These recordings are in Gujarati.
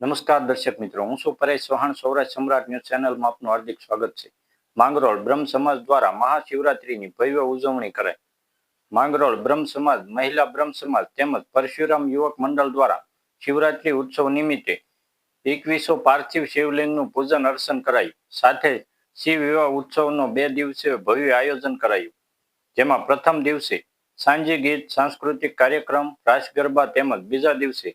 નમસ્કાર દર્શક મિત્રો, હું છું પરેશ ચૌહાણ, સૌરાષ્ટ્ર સમ્રાટ ન્યૂઝ ચેનલમાં આપનું હાર્દિક સ્વાગત છે. માંગરોળ બ્રહ્મ સમાજ દ્વારા મહાશિવરાત્રીની ભવ્ય ઉજવણી કરાઈ. માંગરોળ બ્રહ્મ સમાજ, મહિલા બ્રહ્મ સમાજ તેમજ પરશુરામ યુવક મંડળ દ્વારા શિવરાત્રી ઉત્સવ નિમિત્તે એકવીસો પાર્થિવ શિવલિંગનું પૂજન અર્ચન કરાયું. સાથે શિવ વિવાહ ઉત્સવનો બે દિવસીય ભવ્ય આયોજન કરાયું. જેમાં પ્રથમ દિવસે સાંજે ગીત, સાંસ્કૃતિક કાર્યક્રમ રાસ ગરબા તેમજ બીજા દિવસે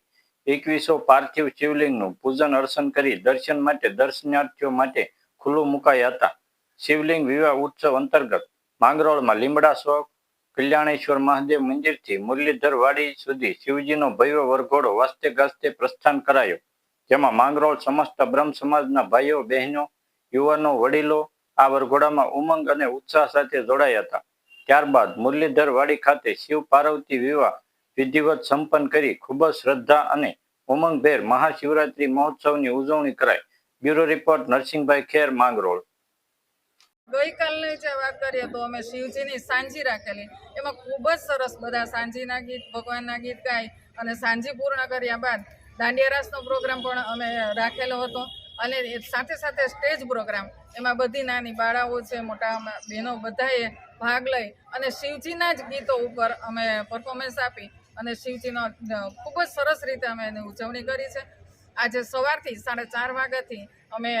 એકવીસો પાર્થિવ શિવલિંગનું પૂજન અર્ચન કરી દર્શન માટે દર્શનાર્થીઓ માટે ખુલ્લું મુકાયા હતા. શિવલિંગ વિવાહ ઉત્સવ અંતર્ગત માંગરોળમાં લીમડા ચોક કલ્યાણેશ્વર મહાદેવ મંદિરથી મુરલીધર વાડી સુધી શિવજીનો ભવ્ય વરઘોડો વાસ્તે ગાસ્તે પ્રસ્થાન કરાયો, જેમાં માંગરોળ સમસ્ત બ્રહ્મ સમાજના ભાઈઓ, બહેનો, યુવાનો, વડીલો આ વરઘોડામાં ઉમંગ અને ઉત્સાહ સાથે જોડાયા હતા. ત્યારબાદ મુરલીધર વાડી ખાતે શિવ પાર્વતી વિવાહ વિધિવત સંપન્ન કરી ખૂબ જ શ્રદ્ધા અને ઉમંગભેર મહાશિવરાત્રી મહોત્સવની ઉજવણી કરાઈ. Bureau report, Narsinhbhai Kher, Mangrol. ગઈકાલની જે વાત કરીએ તો અમે શિવજીની સાંજી રાખેલી. એમાં ખૂબ જ સરસ બધા સાંજીના ગીત, ભગવાનના ગીત ગાઈ અને સાંજી પૂર્ણ કર્યા બાદ દાંડિયા રાસનો પ્રોગ્રામ પણ અમે રાખેલો હતો. અને સાથે સાથે સ્ટેજ પ્રોગ્રામ. એમાં બધી નાની બાળાઓ છે મોટા બહેનો બધાએ ભાગ લઈ અને શિવજીના જ ગીતો ઉપર અમે પરફોર્મન્સ આપી. અને શિવજીનો ખૂબ જ સરસ રીતે અમે એની ઉજવણી કરી છે. આજે સવારથી સાડા ચાર વાગ્યાથી અમે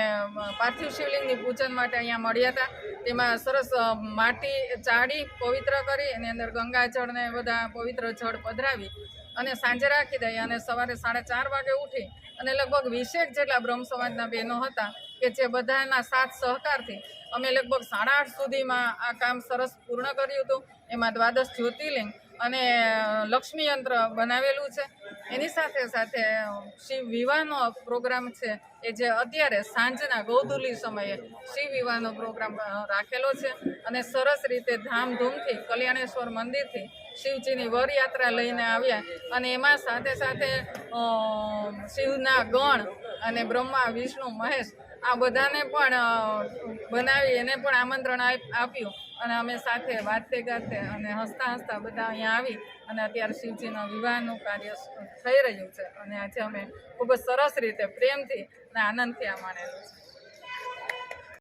પાર્થિવ શિવલિંગની પૂજન માટે અહીંયા મળ્યા હતા. તેમાં સરસ માટી ચાળી પવિત્ર કરી, એની અંદર ગંગાજળને બધા પવિત્ર જળ પધરાવી અને સાંજે રાખી દઈ અને સવારે સાડા ચાર વાગે ઉઠી અને લગભગ વીસેક જેટલા બ્રહ્મ સમાજના બહેનો હતા કે જે બધાના સાથ સહકારથી અમે લગભગ સાડા આઠ સુધીમાં આ કામ સરસ પૂર્ણ કર્યું હતું. એમાં દ્વાદશ જ્યોતિર્લિંગ અને લક્ષ્મી યંત્ર બનાવેલું છે. એની સાથે સાથે શિવ વિવાહનો પ્રોગ્રામ છે એ જે અત્યારે સાંજના ગૌધુલી સમયે શિવ વિવાહનો પ્રોગ્રામ રાખેલો છે. અને સરસ રીતે ધામધૂમથી કલ્યાણેશ્વર મંદિરથી શિવજીની વરયાત્રા લઈને આવ્યા. અને એમાં સાથે સાથે શિવના ગણ અને બ્રહ્મા, વિષ્ણુ, મહેશ આ બધાને પણ બનાવી, એને પણ આમંત્રણ આપ- આપ્યું. અને અમે સાથે વાતે ગાતે અને હસતા હસતા બધા અહીંયા આવી અને અત્યારે શિવજીના વિવાહનું કાર્ય થઈ રહ્યું છે. અને આજે અમે ખૂબ જ સરસ રીતે પ્રેમથી અને આનંદથી આ માણેલું છે.